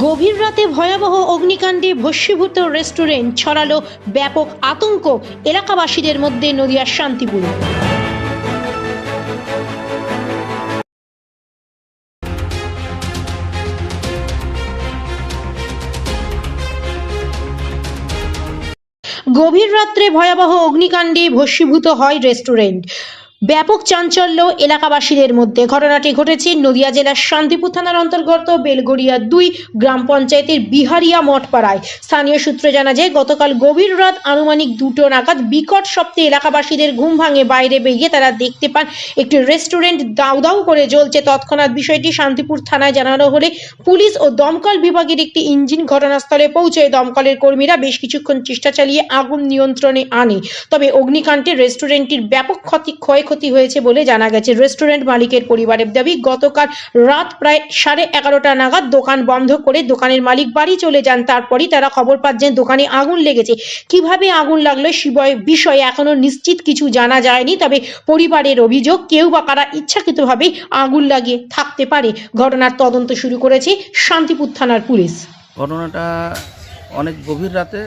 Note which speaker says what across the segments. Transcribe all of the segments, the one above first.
Speaker 1: গভীর রাতে ভয়াবহ অগ্নিকাণ্ডে ভস্মীভূত রেস্টুরেন্ট ছড়ালো ব্যাপক আতঙ্ক এলাকাবাসীদের মধ্যে নদিয়ার শান্তিপুর। গভীর রাত্রে ভয়াবহ অগ্নিকাণ্ডে ভস্মীভূত হয় রেস্টুরেন্ট। ব্যাপক চাঞ্চল্য এলাকাবাসীদের মধ্যে। ঘটনাটি ঘটেছে নদিয়া জেলার শান্তিপুর থানার অন্তর্গত বেলগড়িয়া দুই গ্রাম পঞ্চায়েতের বিহারিয়া মঠপাড়ায়। স্থানীয় সূত্রে জানা যায়, গতকাল গভীর রাত আনুমানিক দুটো নাগাদ বিকট শব্দে এলাকাবাসীদের ঘুম ভাঙে বাইরে বেরিয়ে তারা দেখতে পান একটি রেস্টুরেন্ট দাউ দাউ করে জ্বলছে। তৎক্ষণাৎ বিষয়টি শান্তিপুর থানায় জানানো হলে পুলিশ ও দমকল বিভাগের একটি ইঞ্জিন ঘটনাস্থলে পৌঁছে দমকলের কর্মীরা বেশ কিছুক্ষণ চেষ্টা চালিয়ে আগুন নিয়ন্ত্রণে আনে। তবে অগ্নিকাণ্ডে রেস্টুরেন্টটির ব্যাপক ক্ষতি ক্ষয়ক্ষতি হয়েছে বলে জানা গেছে। রেস্টুরেন্ট মালিকের পরিবারের দাবি, গতকাল রাত প্রায় সাড়ে এগারোটা নাগাদ দোকান বন্ধ করে দোকানের মালিক বাড়ি চলে যান। তারপরই তারা খবর পাচ্ছেন দোকানে আগুন লেগেছে। কীভাবে আগুন লাগল শিবয় বিষয়ে এখনও নিশ্চিত কিছু জানা যায়নি, তবে পরিবারের অভিযোগ, কেউ বা কারা ইচ্ছাকৃতভাবে আগুন লাগিয়ে থাকতে পারে। ঘটনার তদন্ত শুরু করেছে শান্তিপুর থানার পুলিশ।
Speaker 2: ঘটনাটা অনেক গভীর রাতে,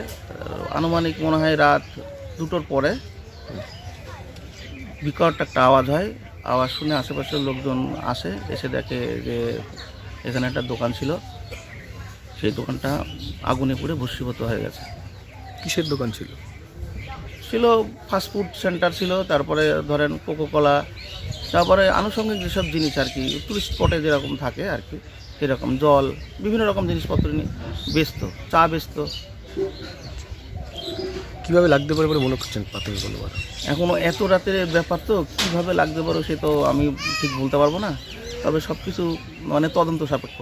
Speaker 2: আনুমানিক মনে হয় রাত দুটোর পরে। বিকট একটা আওয়াজ হয়। আওয়াজ শুনে আশেপাশের লোকজন আসে এসে দেখে যে এখানে একটা দোকান ছিল। সেই দোকানটা আগুনে পুড়ে ভস্মীভূত হয়ে গেছে।
Speaker 3: কিসের দোকান ছিল?
Speaker 2: ছিল ফাস্টফুড সেন্টার ছিল তারপরে ধরেন কোকোকলা তারপরে আনুষঙ্গিক যেসব জিনিস আর কি টুরিস্ট স্পটে যেরকম থাকে আর কি সেরকম জল বিভিন্ন রকম জিনিসপত্র নিয়ে বেচত চা বেচত
Speaker 3: কীভাবে লাগতে পারে বলে মনে করছেন প্রাথমিক অনুমান
Speaker 2: এখনও এত রাতের ব্যাপার তো কীভাবে লাগতে পারো সে তো আমি ঠিক বলতে পারব না। তবে সব কিছু মানে তদন্ত সাপেক্ষ।